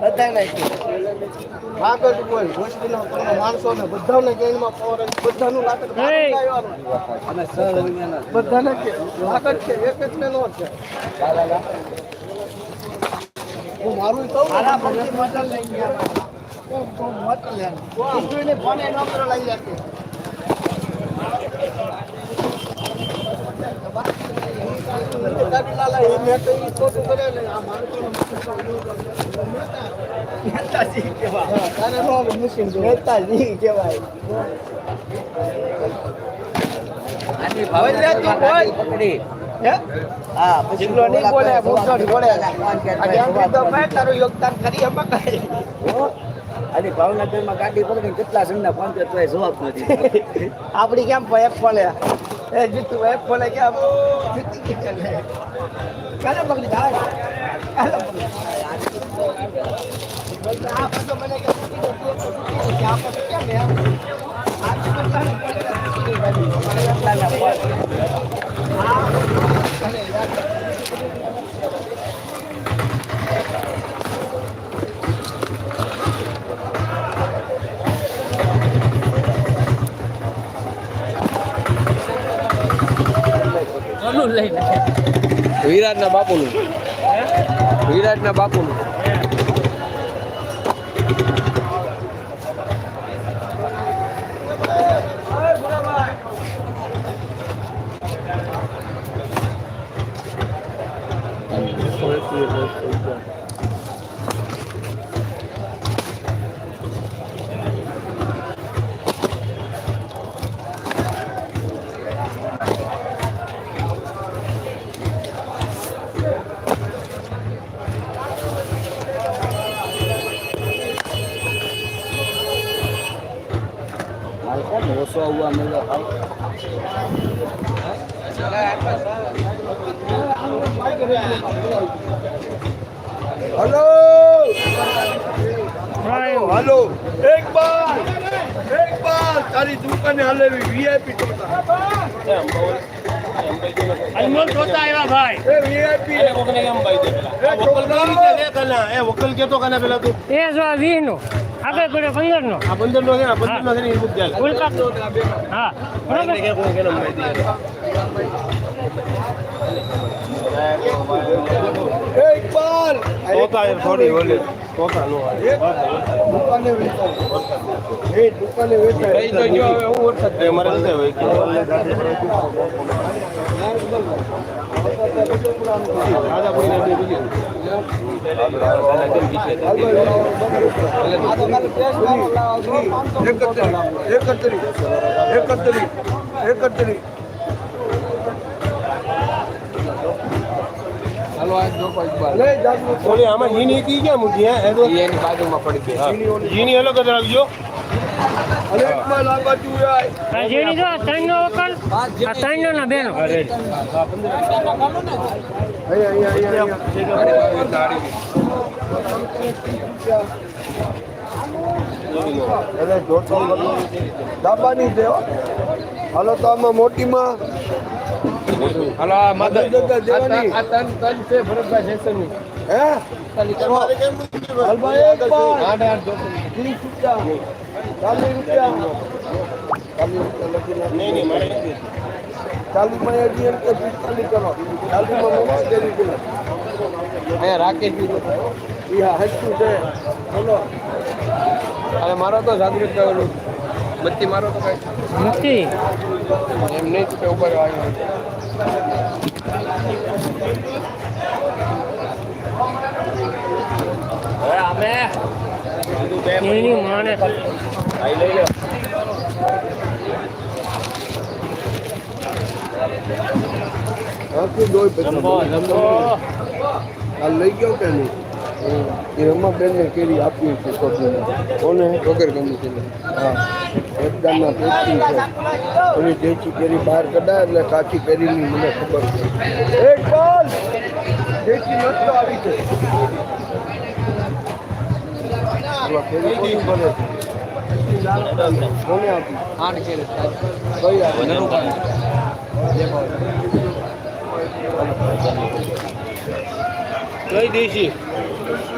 બધા નાખી આગળ બોલ હોસ્પિટલ માણસો ને બધાને ગેણમાં પાવર બધાનું લાકડ અને બધાને કે લાકડ છે એક જ ને નો છે. હું મારું કહું મટન લઈ ગયા. મત લે. ફોન એ નોકરો લઈ જશે નેતાજી કહેવાય તારે નો મુસ્લિમ નેતાજી કહેવાય આની હવે લે તું બોલ. પકડી હા પછી નહીં બોલે મુસ્લિમ બોલે ફોન કે આજે આમ તો ભાઈ તારું યોગદાન કરી એમ કઈ અને ભાવનગરમાં ગાડી પકડી કેટલા જણના ફોન જવાબ નથી આપડી કેમ પડે ખોલે એ જીતુ એપ ખોલે કે આમ જીતી કે ચાલે કાલે પકડી જાય કાલે પકડી. આ બધો મને કે. આ પછી કેમ વિરાટના બાપુનું. વિરાટના બાપુનું. Thank કોણ ઓછો આવવા મળ્યો હલો! હલો! એક બાર! એક બાર! તારી દુકાને હલેવી વીઆઈપી ભાઈ. એ વીઆઈપી વકલ કેતો કને પેલા તું? એ જો આ વીસ નો આગળ પડ્યો પંદર નો આ પંદર નો છે આ પંદર નો છે ને એ બુક જાય ઉલકા. હા. બરોબર? એક બાર. તોતા એ થોડી ઓલી. તોતા નો દુકાને વેચાય એ દુકાને વેચાય એ આ જો કોઈ બાર લે ઓલી આમાં હીની કી ક્યાં મૂકી હે? એ તો એની બાજુમાં પડી ગઈ. હીની અલગ જ રાખજો. દાબાની છે હાલો તો આમાં મોટીમાં હાલો આ આ તન તન છે ભરતભાઈ સેસનની હે? હલભાઈ એક બાર. આઠ આઠ જો ત્રીસ રૂપિયા. ચાલીસ રૂપિયા. ચાલીસ રૂપિયા નહીં નહીં મારે ચાલીસમાં એડી કે પિસ્તાલીસ કરો. ચાલીસમાં મોબાઈલ દેવી ગયો અહીંયા રાખી ઈ હા હસતું છે. બોલો. અને મારો તો જાગૃત કરેલું બત્તી મારો તો કઈ? નથી એમ નહીં કે ઉપર આવ્યો હવે અમે એની માને હાથી દોય પછી. આ લઈ ગયો કે નહીં? એ રમા બેન કેરી આપી છે છોકરીને કોને? વગર છે હા. એકદમના પેટી છે. એની દેશી કેરી બહાર કઢાય એટલે કાચી કેરીની મને ખબર છે. એક બોલ! દેશી નસ્તો આવી છે. ઓલા કેરી કોની બને છે? કોને આપી? આઠ કેરે. કઈ આપી? 可以，对。